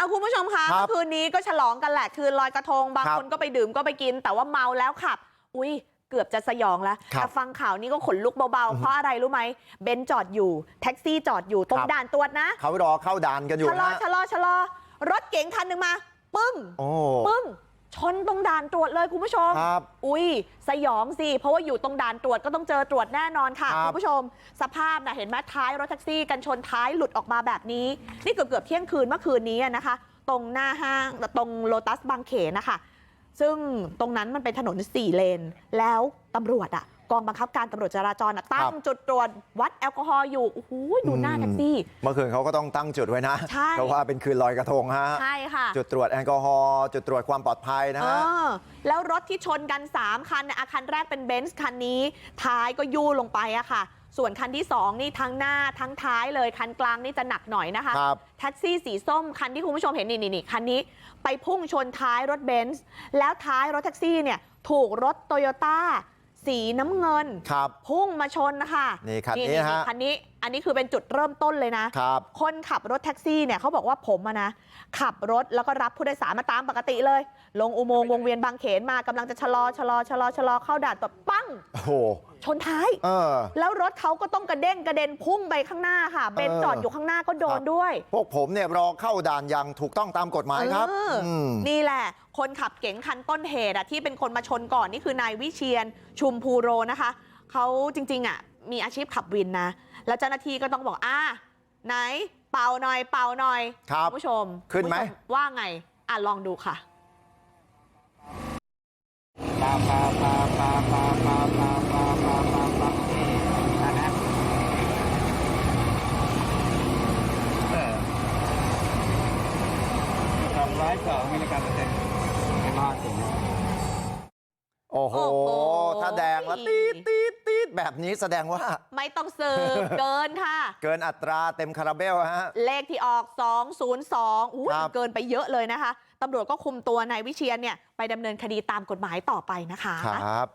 เอาคุณผู้ชมคะครับเมื่อคืนนี้ก็ฉลองกันแหละคืนลอยกระทงบางครับคนก็ไปดื่มก็ไปกินแต่ว่าเมาแล้วขับอุ้ยเกือบจะสยองแล้วครับแต่ฟังข่าวนี้ก็ขนลุกเบาอือฮึๆเพราะอะไรรู้ไหมเบนซ์จอดอยู่แท็กซี่จอดอยู่ตรงครับด่านตรวจนะเขารอเข้าด่านกันอยู่ชะลอนะชะลอชะลอรถเก๋งคันหนึ่งมาปึ้งโอ้ปึ้งช นตรงด่านตรวจเลยคุณผู้ชมครับอุ้ยสยองสิเพราะว่าอยู่ตรงด่านตรวจก็ต้องเจอตรวจแน่นอนค่ะครับคุณผู้ชม สภาพนะเห็นไหมท้ายรถแท็กซี่กันชนท้ายหลุดออกมาแบบนี้ นี่เกือบเกือบๆเที่ยงคืนเมื่อคืนนี้อะนะคะ ตรงหน้าห้างตรงโลตัสบางเขนนะคะซึ่งตรงนั้นมันเป็นถนนสี่เลน แล้วตำรวจอะ กองบังคับการตำรวจจราจรอะตั้งจุดตรวจวัดแอลกอฮอล์อยู่โอ้โหดูหน้าแท็กซี่ เมื่อคืนเขาก็ต้องตั้งจุดไว้นะใช่เพราะว่าเป็นคืนลอยกระทงฮะใช่ค่ะจุดตรวจแอลกอฮอล์จุดตรวจความปลอดภัยนะเอฮะอแล้วรถที่ชนกัน 3 คันเนี่ยอาคันแรกเป็นเบนซ์คันนี้ท้ายก็ยู่ลงไปอะค่ะ ส่วนคันที่ 2 นี่ทั้งหน้าทั้งท้ายเลยคันกลางนี่จะหนักหน่อยนะคะครับแท็กซี่สีส้มคันที่คุณผู้ชมเห็นนี่นี่นี่คันนี้ไปพุ่งชนท้ายรถเบนซ์แล้วท้ายรถแท็กซี่เนี่ยถูกรถโตโยต้า สีน้ำเงินครับพุ่งมาชนนะคะนี่คันนี้ฮะคันนี้อันนี้คือเป็นจุดเริ่มต้นเลยนะครับคนขับรถแท็กซี่เนี่ยเขาบอกว่าผมอะนะขับรถแล้วก็รับผู้โดยสารมาตามปกติเลยลงอุโมงค์วงเวียนบางเขนมากำลังจะชะลอชะลอชะลอชะลอเข้าด่านแบบปั้งโอ้โหชนท้ายเออแล้วรถเขาก็ต้องกระเด้งกระเด็นพุ่งไปข้างหน้าค่ะเบนซ์เออจอดอยู่ข้างหน้าก็โดนครับด้วยพวกผมเนี่ยรอเข้าด่านอย่างถูกต้องตามกฎหมายครับเอออมนี่แหละ คนขับเก๋งคันต้นเหตุอะที่เป็นคนมาชนก่อนนี่คือนายวิเชียนชุมพูโรนะคะ เขาจริงๆอะมีอาชีพขับวินนะแล้วเจ้าหน้าที่ก็ต้องบอกอ่าไหนเป่าหน่อยเป่าหน่อยคุณผู้ชมขึ้นไหมว่าไงอะลองดูค่ะ2มิลลิกรัมเปอร์เซ็นต์ไม่รอดจริงโอ้โห ถ้าแดงแล้วตีตี แบบนี้แสดงว่าไม่ต้องสืบเกินค่ะ เกินอัตราเต็มคาราเบลฮะเลขที่ออก 202อุ้ยครับเกินไปเยอะเลยนะคะตำรวจก็คุมตัวนายวิเชียนเนี่ยไปดำเนินคดีตามกฎหมายต่อไปนะคะครับ